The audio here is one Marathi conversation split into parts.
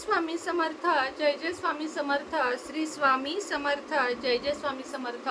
स्वामी समर्थ जय जय स्वामी समर्थ श्री स्वामी समर्थ जय जय स्वामी समर्थ.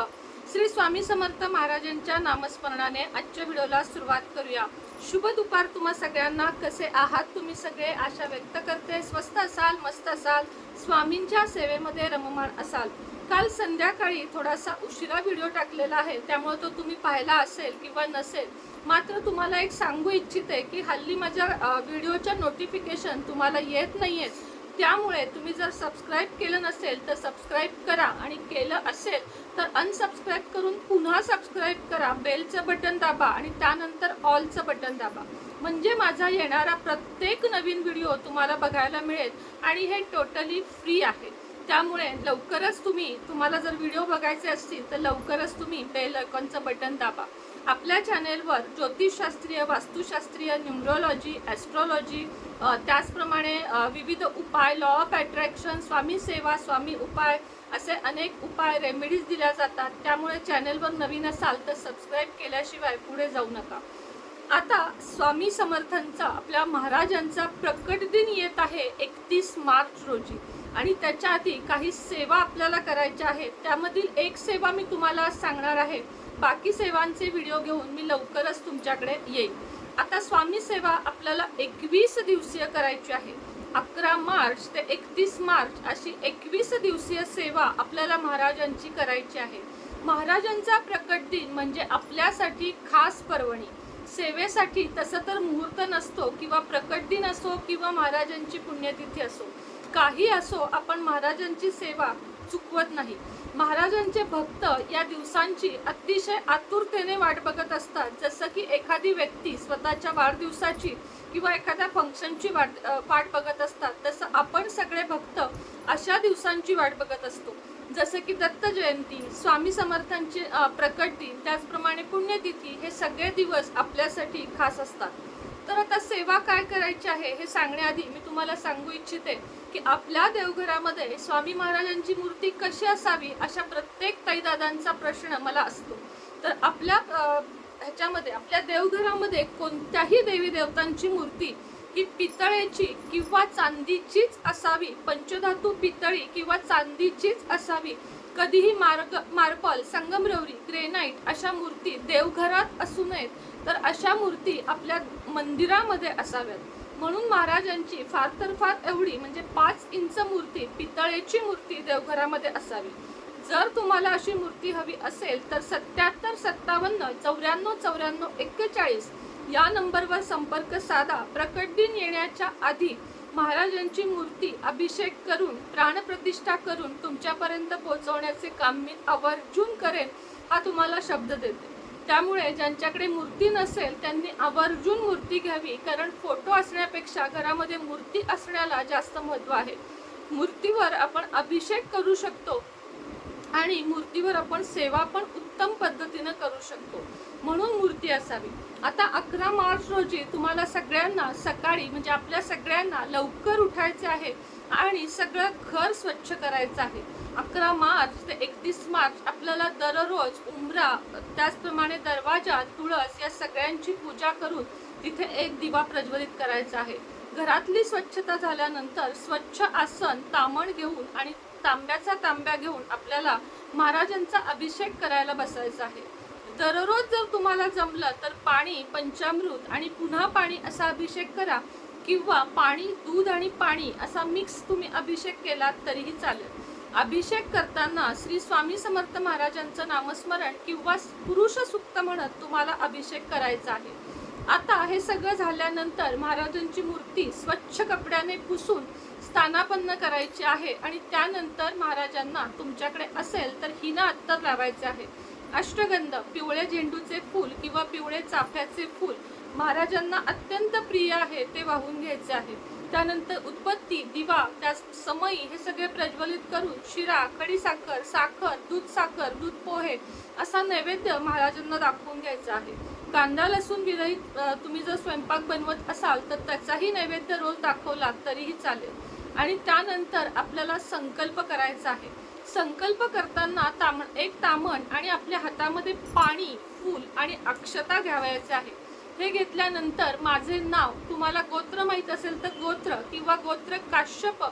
श्री स्वामी समर्थ महाराजांच्या नामस्मरणाने आजच्या व्हिडिओला सुरुवात करूया. शुभ दुपार तुम्हा सगळ्यांना. कसे आहात तुम्ही सगळे? आशा व्यक्त करते. स्वस्त असाल मस्त असाल स्वामींच्या सेवेमध्ये रममाण असाल. काल संध्याकाळी थोडासा उशिरा व्हिडिओ टाकलेला आहे. त्यामुळे तो तुम्ही पाहिला असेल किंवा नसेल. मात्र तुम्हाला एक सांगू इच्छिते की हल्ली माझ्या व्हिडिओच्या नोटिफिकेशन तुम्हाला येत नाही आहेत त्यामुळे तुम्ही जर सबस्क्राईब केलं नसेल तर सबस्क्राईब करा. आणि केलं असेल तर अनसबस्क्राईब करून पुन्हा सबस्क्राईब करा. बेलचं बटन दाबा आणि त्यानंतर ऑलचं बटन दाबा. म्हणजे माझा येणारा प्रत्येक नवीन व्हिडिओ तुम्हाला बघायला मिळेल आणि हे टोटली फ्री आहे. त्यामुळे लवकरच तुम्ही तुम्हाला जर व्हिडिओ बघायचे असतील तर लवकरच तुम्ही बेल आयकॉनचं बटन दाबा. आपल्या चॅनेलवर ज्योतिषशास्त्रीय वास्तुशास्त्रीय न्युमरोलॉजी ॲस्ट्रॉलॉजी त्याचप्रमाणे विविध उपाय लॉ ऑफ अट्रॅक्शन स्वामी सेवा स्वामी उपाय असे अनेक उपाय रेमेडीज दिल्या जातात. त्यामुळे चॅनेलवर नवीन असाल तर सबस्क्राईब केल्याशिवाय पुढे जाऊ नका. आता स्वामी समर्थांचा आपल्या महाराजांचा प्रकट दिन येत आहे एकतीस मार्च रोजी. आणि त्याच्या आधी काही सेवा आपल्याला करायच्या आहेत. त्यामधील एक सेवा मी तुम्हाला सांगणार आहे. बाकी सेवांचे व्हिडिओ घेऊन मी लवकरच तुमच्याकडे येईल आता स्वामी सेवा आपल्याला एकवीस दिवसीय करायची आहे. अकरा मार्च ते एकतीस मार्च अशी एकवीस दिवसीय सेवा आपल्याला महाराजांची करायची आहे. महाराजांचा प्रकट दिन म्हणजे आपल्यासाठी खास पर्वणी. सेवेसाठी तसं तर मुहूर्त नसतो किंवा प्रकट दिन असो किंवा महाराजांची पुण्यतिथी असो. काही असो आपण महाराजांची सेवा चुकवत नाही. महाराजांचे भक्त या दिवसांची अतिशय आतुरतेने वाट बघत असतात. जसं की एखादी व्यक्ती स्वतःच्या वाढदिवसाची किंवा एखाद्या फंक्शनची वाट वाट बघत असतात. तसं आपण सगळे भक्त अशा दिवसांची वाट बघत असतो. जसं की दत्त जयंती स्वामी समर्थांची प्रकट दिन त्याचप्रमाणे पुण्यतिथी हे सगळे दिवस आपल्यासाठी खास असतात. तर आता सेवा काय करायची आहे हे सांगण्याआधी मी तुम्हाला सांगू इच्छिते. की आपल्या देवघरामध्ये स्वामी महाराजांची मूर्ती कशी असावी अशा प्रत्येक ताईदादांचा प्रश्न मला असतो. तर आपल्या ह्याच्यामध्ये आपल्या देवघरामध्ये कोणत्याही देवी देवतांची मूर्ती ही पितळेची किंवा चांदीचीच असावी पंचधातू पितळी किंवा चांदीचीच असावी कधीही मार्ग मार्बल संगमरवरी ग्रेनाईट अशा मूर्ती देवघरात असू नयेत. तर अशा मूर्ती आपल्या मंदिरामध्ये असाव्यात. म्हणून महाराजांची फार तर फार एवढी म्हणजे पाच इंच मूर्ती पितळेची मूर्ती देवघरामध्ये असावी. जर तुम्हाला अशी मूर्ती हवी असेल तर सत्याहत्तर सत्तावन्न चौऱ्याण्णव चौऱ्याण्णव एक्केचाळीस या नंबरवर संपर्क साधा. प्रकट दिन येण्याच्या आधी महाराजांची मूर्ती अभिषेक करून प्राणप्रतिष्ठा करून तुमच्यापर्यंत पोहोचवण्याचे काम मी आवर्जून करेन हा तुम्हाला शब्द देते. त्यामुळे ज्यांच्याकडे मूर्ती नसेल त्यांनी आवर्जून मूर्ती घ्यावी. कारण फोटो असण्यापेक्षा घरामध्ये मूर्ती असण्याला जास्त महत्त्व आहे. मूर्तीवर आपण अभिषेक करू शकतो आणि मूर्तीवर आपण सेवा पण उत्तम पद्धतीनं करू शकतो. म्हणून मूर्ती असावी. आता अकरा मार्च रोजी तुम्हाला सगळ्यांना सकाळी म्हणजे आपल्या सगळ्यांना लवकर उठायचे आहे. आणि सगळं घर स्वच्छ करायचं आहे. अकरा मार्च ते एकतीस मार्च आपल्याला दररोज उमरा त्याचप्रमाणे दरवाजा तुळस या सगळ्यांची पूजा करून तिथे एक दिवा प्रज्वलित करायचा आहे. घरातली स्वच्छता झाल्यानंतर स्वच्छ आसन तामण घेऊन आणि तांब्याचा तांब्या घेऊन आपल्याला महाराजांचा अभिषेक करायला बसायचा आहे. दररोज जर तुम्हाला जमलं तर पाणी पंचामृत आणि पुन्हा पाणी असा अभिषेक करा. किंवा पाणी दूध आणि पाणी असा मिक्स तुम्ही अभिषेक केला तरीही चालेल. अभिषेक करताना श्री स्वामी समर्थ महाराजांचं नामस्मरण किंवा पुरुष सुक्त म्हणत तुम्हाला अभिषेक करायचा आहे. आता हे सगळं झाल्यानंतर महाराजांची मूर्ती स्वच्छ कपड्याने पुसून स्थानापन्न करायची आहे आणि त्यानंतर महाराजांना तुमच्याकडे असेल तर हिना अत्तर लावायचे आहे. अष्टगंध पिवळे झेंडूचे फूल किंवा पिवळे चाफ्याचे फूल महाराजांना अत्यंत प्रिय आहे ते वाहून घ्यायचे आहे. त्यानंतर उत्पत्ती दिवा त्या समयी हे सगळे प्रज्वलित करून शिरा खडीसाखर साखर दूध साखर दूध पोहे असा नैवेद्य महाराजांना दाखवून घ्यायचा आहे. कांदा लसूण विरहित तुम्ही जर स्वयंपाक बनवत असाल तर त्याचाही नैवेद्य रोज दाखवला तरीही चालेल. आणि त्यानंतर आपल्याला संकल्प करायचा आहे. संकल्प करताना ताम एक तामण आणि आपल्या हातामध्ये पाणी फूल आणि अक्षता घ्यावयाचे आहे. हे घेतल्यानंतर माझे नाव तुम्हाला गोत्र माहीत असेल तर गोत्र किंवा गोत्र काश्यप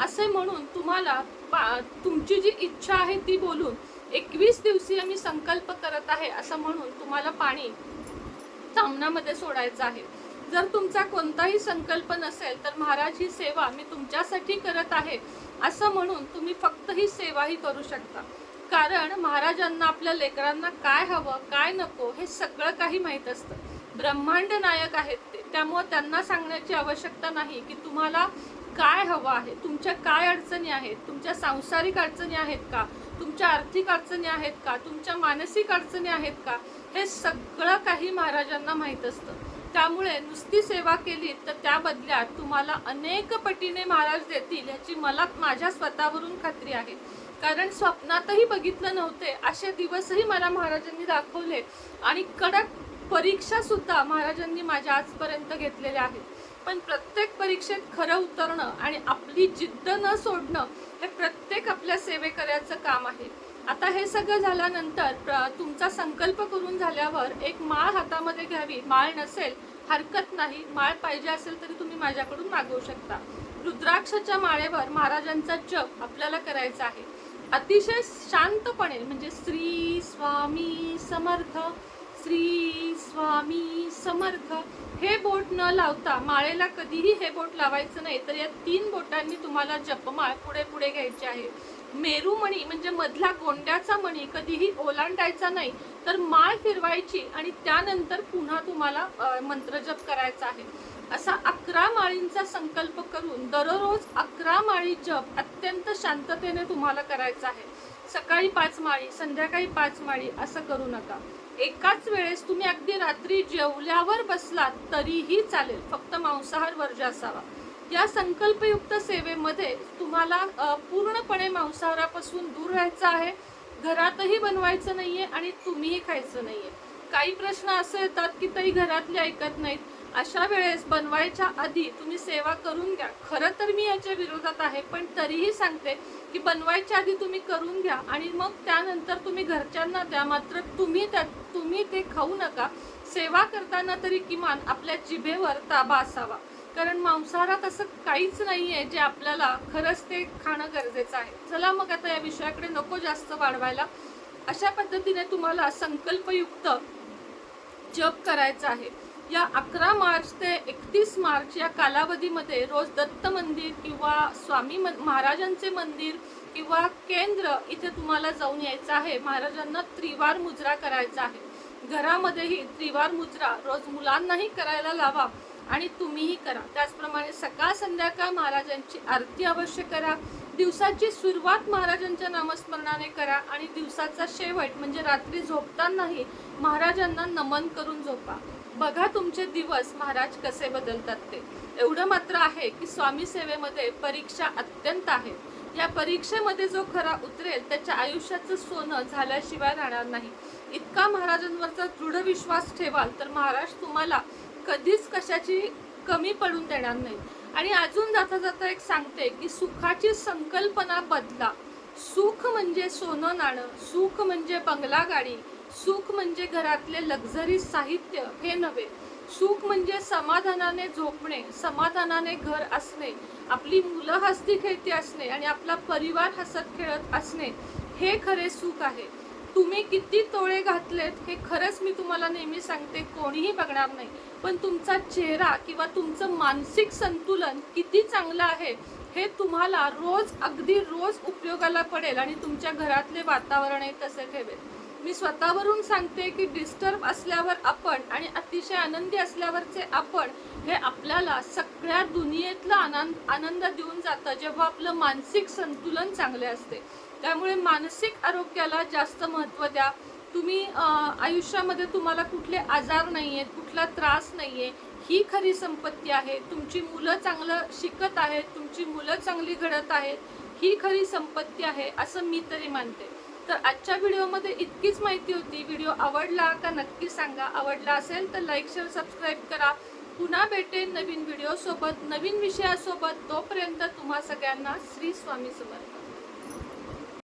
असे म्हणून तुम्हाला तुमची जी इच्छा आहे ती बोलून एकवीस दिवसीय मी संकल्प करत आहे असं म्हणून तुम्हाला पाणी सामनामध्ये सोडायचं आहे. जर तुमचा कोणताही संकल्प नसेल तर महाराज ही सेवा मी तुमच्यासाठी करत आहे असं म्हणून तुम्ही फक्त ही सेवाही करू शकता. कारण महाराजांना आपल्या लेकरांना काय हवं काय नको हे सगळं काही माहीत असतं. ब्रह्मांड नायक आहेत ते. त्यामुळं त्यांना सांगण्याची आवश्यकता नाही की तुम्हाला काय हवं आहे तुमच्या काय अडचणी आहेत तुमच्या सांसारिक अडचणी आहेत का तुमच्या आर्थिक अडचणी आहेत का तुमच्या मानसिक अडचणी आहेत का हे सगळं काही महाराजांना माहीत असतं. त्यामुळे नुसती सेवा केली तर त्या बदल्यात तुम्हाला अनेक पटीने महाराज देतील ह्याची मला माझ्या स्वतःवरून खात्री आहे. कारण स्वप्नातही बघितलं नव्हते असे दिवसही मला महाराजांनी दाखवले आणि कडक परीक्षा सुद्धा महाराजांनी माझ्या आजपर्यंत घेतलेल्या आहेत. पण प्रत्येक परीक्षेत खरं उतरणं आणि आपली जिद्द न सोडणं हे प्रत्येक आपल्या सेवेकऱ्याचं काम आहे. आता हे सगळं झाल्यानंतर प्र- तुमचा संकल्प करून झाल्यावर एक माळ हातामध्ये घ्यावी. माळ नसेल हरकत नाही. माळ पाहिजे असेल तरी तुम्ही माझ्याकडून मागवू शकता. रुद्राक्षच्या माळेवर महाराजांचा जप आपल्याला करायचा आहे. अतिशय शांतपणे म्हणजे श्री स्वामी समर्थ श्री स्वामी समर्थ. हे बोट न लावता माळेला कधीही हे बोट लावायचं नाही तर या तीन बोटांनी तुम्हाला जपमाळ पुढे पुढे घ्यायची आहे. मेरू मणी म्हणजे मधला गोंड्याचा मणी कधीही ओलांडायचा नाही तर माळ फिरवायची आणि त्यानंतर पुन्हा तुम्हाला मंत्रजप करायचा आहे. असा अकरा माळींचा संकल्प करून दररोज अकरा माळी जप अत्यंत शांततेने तुम्हाला करायचा आहे. सकाळी पाच माळी संध्याकाळी पाच माळी असं करू नका. एकाच वेळेस तुम्ही अगदी रात्री जेवल्यावर बसलात तरीही चालेल. फक्त मांसाहार वर्ज असावा. या संकल्पयुक्त सेवेमध्ये तुम्हाला पूर्णपणे मांसाहारापासून दूर राहायचं आहे. घरातही बनवायचं नाही आहे आणि तुम्हीही खायचं नाही आहे काही प्रश्न असे येतात की तरी घरातले ऐकत नाहीत. अशा वेळेस बनवायच्या आधी तुम्ही सेवा करून घ्या. खरं तर मी याच्या विरोधात आहे पण तरीही सांगते की बनवायच्या आधी तुम्ही करून घ्या आणि मग त्यानंतर तुम्ही घरच्यांना द्या. मात्र तुम्ही त्या तुम्ही ते खाऊ नका. सेवा करताना तरी किमान आपल्या जिभेवर ताबा असावा. कारण मांसाहारात असं काहीच नाही आहे जे आपल्याला खरंच ते खाणं गरजेचं आहे. चला मग आता या विषयाकडे नको जास्त वाढवायला. अशा पद्धतीने तुम्हाला संकल्पयुक्त जप करायचा आहे. या अकरा मार्च ते एकतीस मार्च या कालावधीमध्ये रोज दत्त मंदिर किंवा स्वामी मन- महाराजांचे मंदिर किंवा केंद्र इथे तुम्हाला जाऊन यायचं आहे. महाराजांना त्रिवार मुजरा करायचा आहे. घरामध्येही त्रिवार मुजरा रोज मुलांनाही करायला लावा आणि तुम्हीही करा. त्याचप्रमाणे सकाळ संध्याकाळ महाराजांची आरती अवश्य करा. दिवसाची सुरुवात महाराजांच्या नामस्मरणाने करा आणि दिवसाचा शेवट म्हणजे रात्री झोपतानाही महाराजांना नमन करून झोपा. बघा तुमचे दिवस महाराज कसे बदलतात ते. एवढं मात्र आहे की स्वामी सेवेमध्ये परीक्षा अत्यंत आहे. या परीक्षेमध्ये जो खरा उतरेल त्याच्या आयुष्याचं सोनं झाल्याशिवाय राहणार नाही. इतका महाराजांवरचा दृढ विश्वास ठेवाल तर महाराज तुम्हाला कधीच कशाची कमी पडून देणार नाही. आणि अजून जाता जाता एक सांगते की सुखाची संकल्पना बदला. सुख म्हणजे सोनं नाणं सुख म्हणजे बंगला गाडी सुख म्हणजे घरातले लक्झरी साहित्य हे नव्हे. सुख म्हणजे समाधानाने झोपणे समाधानाने घर असणे आपली मुलं हसती खेळती असणे आणि आपला परिवार हसत खेळत असणे हे खरे सुख आहे. तुम्ही किती तोळे घातलेत हे खरंच मी तुम्हाला नेहमी सांगते कोणीही बघणार नाही. पण तुमचा चेहरा किंवा तुमचं मानसिक संतुलन किती चांगलं आहे हे तुम्हाला रोज अगदी रोज उपयोगाला पडेल आणि तुमच्या घरातले वातावरणही तसे ठेवेल. मी स्वतःवरून सांगते की डिस्टर्ब असल्यावर आपण आणि अतिशय आनंदी असल्यावरचे आपण हे आपल्याला सगळ्या दुनियेतला आनंद आनंद देऊन जातं जेव्हा आपलं मानसिक संतुलन चांगले असते. त्यामुळे मानसिक आरोग्याला जास्त महत्त्व द्या. तुम्ही आयुष्यामध्ये तुम्हाला कुठले आजार नाही आहेत कुठला त्रास नाही आहे ही खरी संपत्ती आहे. तुमची मुलं चांगलं शिकत आहेत तुमची मुलं चांगली घडत आहेत ही खरी संपत्ती आहे असं मी तरी मानते. तर आजच्या व्हिडिओमध्ये इतकीच माहिती होती. व्हिडिओ आवडला का नक्की सांगा. आवडला असेल तर लाईक शेअर सबस्क्राईब करा. पुन्हा भेटेन नवीन व्हिडिओसोबत नवीन विषयासोबत. तोपर्यंत तुम्हा सगळ्यांना श्री स्वामी समर्थ.